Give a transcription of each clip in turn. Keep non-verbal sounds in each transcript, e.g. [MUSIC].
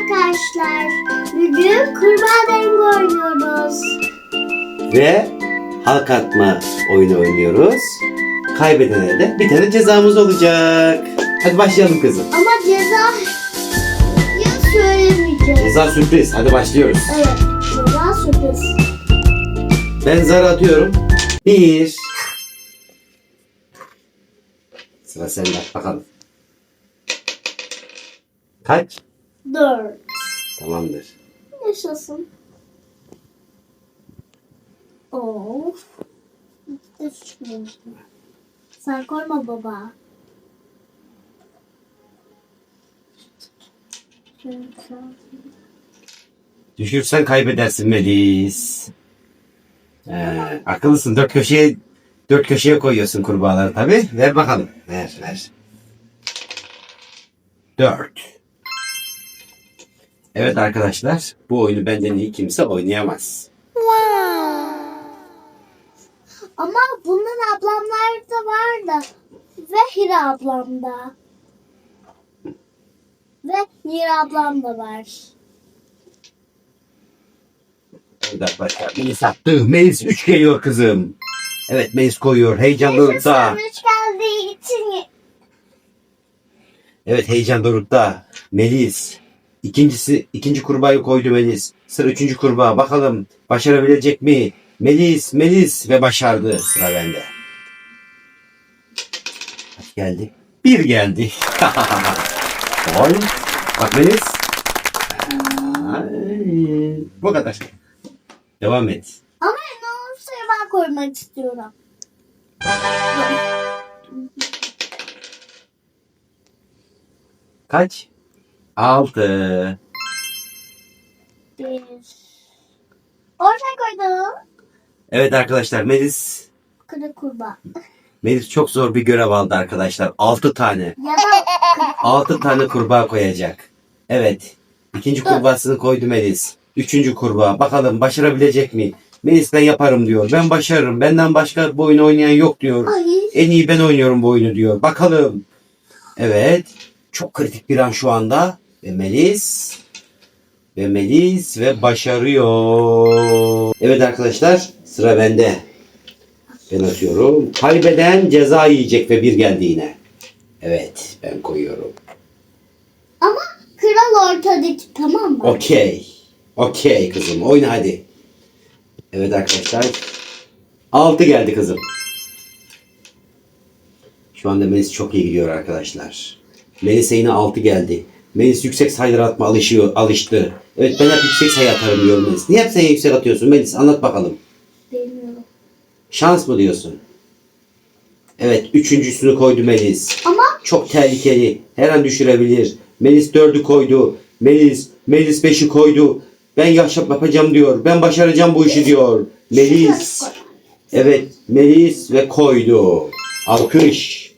arkadaşlar. Bugün kurbağa denge oynuyoruz. Ve halk atma oyunu oynuyoruz. Kaybedene de bir tane cezamız olacak. Hadi başlayalım kızım. Ama ceza ya söylemeyeceğiz. Ceza sürpriz. Hadi başlıyoruz. Evet, ceza sürpriz. Ben zar atıyorum. Bir. Sıra sende. Bakalım. Kaç? Dört. Tamamdır. Yaşasın. Of. Çıkmamıştım. Sen koyma baba. Düşürsen kaybedersin Melis. Ee, akıllısın. Dört köşeye dört köşeye koyuyorsun kurbağaları tabi. Ver bakalım. Ver ver. Dört. Evet arkadaşlar. Bu oyunu benden iyi kimse oynayamaz. Ama bundan ablamlar da var da. Ve Hira ablam da. Ve Mira ablam da var. Evet arkadaşlar. Melis attı. Melis üç geliyor kızım. Evet Melis koyuyor. Heyecan dorukta. Sonuç geldiği için Evet heyecan dorukta. Melis. İkincisi, ikinci kurbağayı koydu Melis. Sıra üçüncü kurbağa. Bakalım başarabilecek mi? Melis, Melis ve başardı. Sıra bende. Kaç geldi? Bir geldi. [LAUGHS] Oy. Bak Melis. Ay, Bu kadar. Devam et. Ama ne olursa ben koymak istiyorum. Kaç? Altı. Bir. Orta koydum. Evet arkadaşlar Melis Kırık kurbağa. Melis çok zor bir görev aldı arkadaşlar. 6 tane. Ya da. [LAUGHS] 6 tane kurbağa koyacak. Evet. İkinci kurbağasını koydu Melis. Üçüncü kurbağa. Bakalım başarabilecek mi? Melis ben yaparım diyor. Ben başarırım. Benden başka bu oyunu oynayan yok diyor. Ay. En iyi ben oynuyorum bu oyunu diyor. Bakalım. Evet. Çok kritik bir an şu anda. Ve Melis. Ve Melis ve başarıyor. Evet arkadaşlar sıra bende. Ben atıyorum. Kaybeden ceza yiyecek ve bir geldi yine. Evet ben koyuyorum. Ama kral ortadaki tamam mı? Okey. Okey kızım oyna hadi. Evet arkadaşlar. 6 geldi kızım. Şu anda Melis çok iyi gidiyor arkadaşlar. Melis'e yine 6 geldi. Melis yüksek sayılara atma alışıyor, alıştı. Evet ben hep yüksek sayı atarım diyor Melis. Niye hep sen yüksek atıyorsun Melis? Anlat bakalım. Bilmiyorum. Şans mı diyorsun? Evet üçüncüsünü koydu Melis. Ama Çok tehlikeli. Her an düşürebilir. Melis dördü koydu. Melis, Melis beşi koydu. Ben yaşap yapacağım diyor. Ben başaracağım bu işi diyor. Melis. Evet Melis ve koydu. Alkış.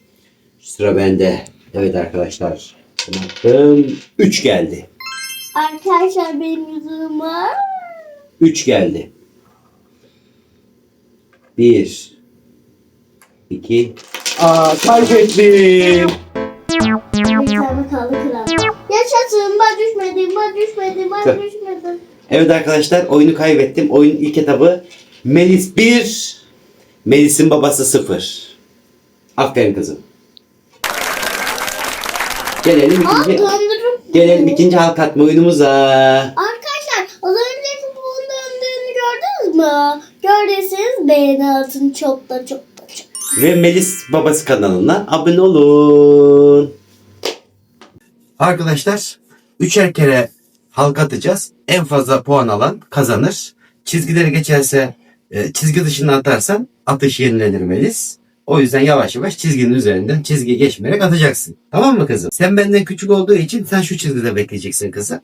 Sıra bende. Evet arkadaşlar. Ben attım. Üç geldi. arkadaşlar benim yüzüm var. Üç geldi. Bir. iki. Aa kaybettim. Kaldı kral. Yaşasın ben düşmedim ben düşmedim ben Tüh. düşmedim. Evet arkadaşlar oyunu kaybettim. Oyunun ilk etabı Melis 1, Melis'in babası 0. Aferin kızım. Gelelim ikinci, döndürüp. gelelim ikinci halk atma oyunumuza. Arkadaşlar az önceki bunun döndüğünü gördünüz mü? Gördüyseniz beğeni atın çok da çok da çok. Ve Melis babası kanalına abone olun. Arkadaşlar üçer kere halk atacağız. En fazla puan alan kazanır. Çizgileri geçerse e, çizgi dışına atarsan atış yenilenir Melis. O yüzden yavaş yavaş çizginin üzerinden çizgi geçmeyerek atacaksın. Tamam mı kızım? Sen benden küçük olduğu için sen şu çizgide bekleyeceksin kızım.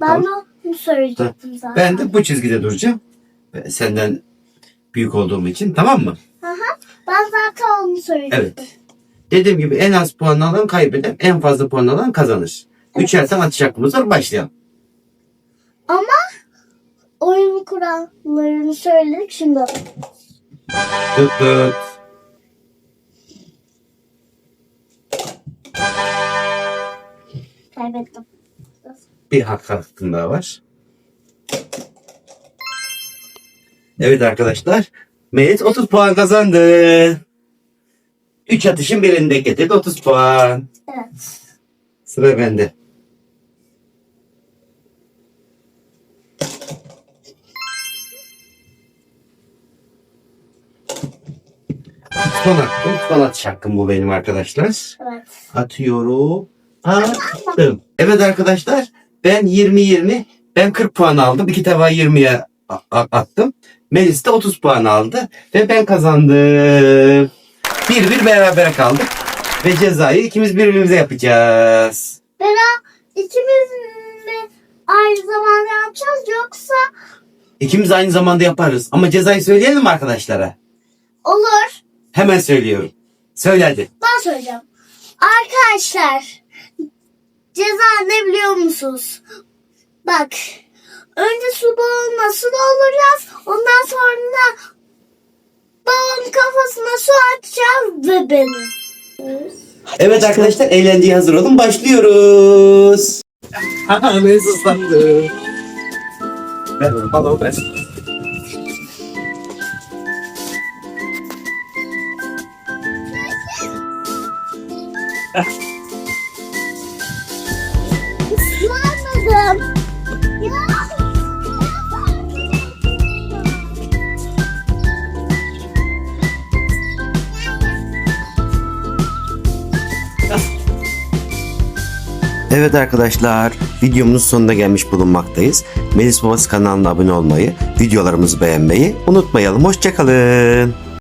Ben Tamam. onu söyleyecektim zaten. Ben de bu çizgide duracağım. Ben Senden büyük olduğum için tamam mı? Aha, ben zaten onu söyleyecektim. Evet. Dediğim gibi en az puan alan kaybeder, en fazla puan alan kazanır. Üçer tane atış hakkımız var. Başlayalım. Ama oyun kurallarını söyledik şimdi. Tıt tıt. Kaybettim. Bir hak hakkım daha var. Evet arkadaşlar. Melis 30 puan kazandı. 3 atışın birinde getirdi 30 puan. Evet. Sıra bende. Son hakkım. Son atış hakkım bu benim arkadaşlar. Evet. Atıyorum. Attım. Evet arkadaşlar. Ben 20-20. Ben 40 puan aldım. İki defa 20'ye a- a- attım. Melis de 30 puan aldı. Ve ben kazandım. Bir bir beraber kaldık. Ve cezayı ikimiz birbirimize yapacağız. Bera ikimiz mi aynı zamanda yapacağız yoksa İkimiz aynı zamanda yaparız. Ama cezayı söyleyelim mi arkadaşlara? olur. Hemen söylüyorum. Söyle hadi. Ben söyleyeceğim. Arkadaşlar ceza ne biliyor musunuz? Bak önce su balonuna su dolduracağız. Ondan sonra balonun kafasına su atacağız ve beni. Evet arkadaşlar eğlenceye hazır olun. Başlıyoruz. Aha Melis ıslandı. Ver balon ver. Islanmadım. [LAUGHS] Evet arkadaşlar videomuzun sonuna gelmiş bulunmaktayız. Melis Babası kanalına abone olmayı, videolarımızı beğenmeyi unutmayalım. Hoşçakalın.